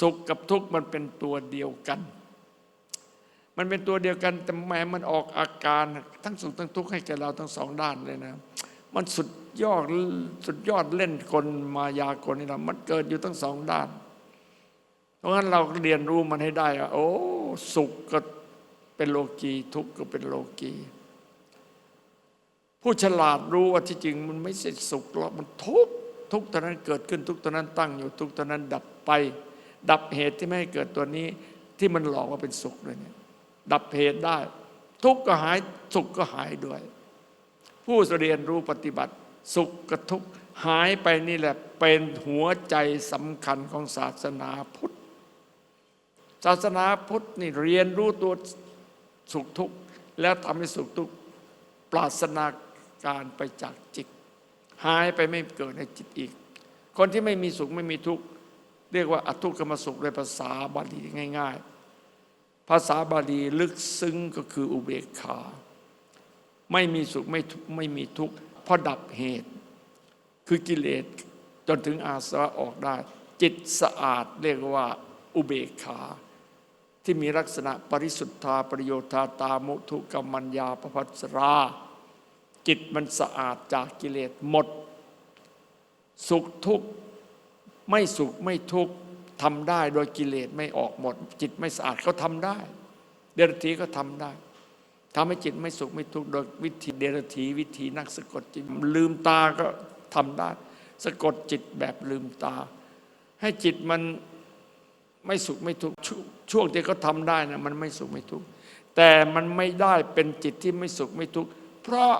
สุขกับทุกข์มันเป็นตัวเดียวกัน มันเป็นตัวเดียวกัน แต่แม้มันออกอาการทั้งสุขทั้งทุกข์ให้แก่เราทั้งสองด้านเลยนะ มันสุดยอดสุดยอดเล่นกลมายากลนี่นะมันเกิดอยู่ทั้งสองด้าน เพราะงั้นเราเรียนรู้มันให้ได้ว่าโอ้สุขก็เป็นโลกีทุกข์ก็เป็นโลกีผู้ฉลาดรู้ว่าที่จริงมันไม่ใช่สุขหรอกมันทุกข์ทุกข์ตอนนั้นเกิดขึ้นทุกข์ตอนนั้นตั้งอยู่ทุกข์ตอนนั้นดับไป ดับเหตุที่ไม่ให้เกิดตัวนี้ ที่มันหลอกว่าเป็นสุขเลยเนี่ยดับเหตุได้ ทุกข์ก็หายสุขก็หายด้วย ผู้เรียนรู้ปฏิบัติ สุขกับทุกข์หายไปนี่แหละเป็นหัวใจสำคัญของศาสนาพุทธ ศาสนาพุทธนี่เรียนรู้ตัวสุขทุกข์แล้วทำให้สุขทุกข์ปราศนาการไปจากจิต หายไปไม่เกิดในจิตอีก คนที่ไม่มีสุขไม่มีทุกข์ เรียกว่าอทุกขมสุขในภาษาบาลีง่าย ๆ ภาษาบาลีลึกซึ้งก็คืออุเบกขา ไม่มีสุขไม่ทุกข์ไม่มีทุกข์เพราะดับเหตุ คือกิเลสจนถึงอาสวะออกได้ จิตสะอาดเรียกว่าอุเบกขา ที่มีลักษณะปริสุทธาประโยชน์ตามุทุกรรมัญญาประพัสรา จิตมันสะอาดจากกิเลสหมด สุขทุกข์ ไม่สุขไม่ทุกข์ทำได้โดยกิเลสไม่ออกหมด จิตไม่สะอาดเขาทำได้ เดรัจฉีก็ทำได้ทำให้จิตไม่สุขไม่ทุกข์โดยวิธีเดรัจฉีวิธีนักสะกดจิตลืมตาก็ทำได้ สะกดจิตแบบลืมตา ให้จิตมันไม่สุขไม่ทุกข์ชช่วงที่เขาทำได้นะมันไม่สุขไม่ทุกข์แต่มันไม่ได้เป็นจิตที่ไม่สุขไม่ทุกข์เพราะ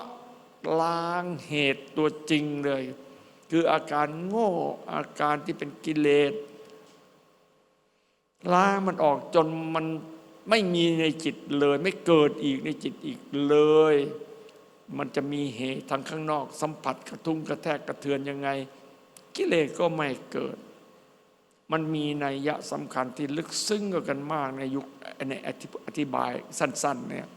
ล้างเหตุตัวจริงเลย คืออาการโง่อาการที่เป็นกิเลสล้างมันออกจนมันไม่มีในจิตเลย ไม่เกิดอีกในจิตอีกเลย มันจะมีเหตุทางข้างนอก สัมผัสกระทุ้งกระแทกกระเทือนยังไง กิเลสก็ไม่เกิด มันมีนัยยะสำคัญที่ลึกซึ้งกันมากในยุคในอธิบายสั้น ๆ เนี่ย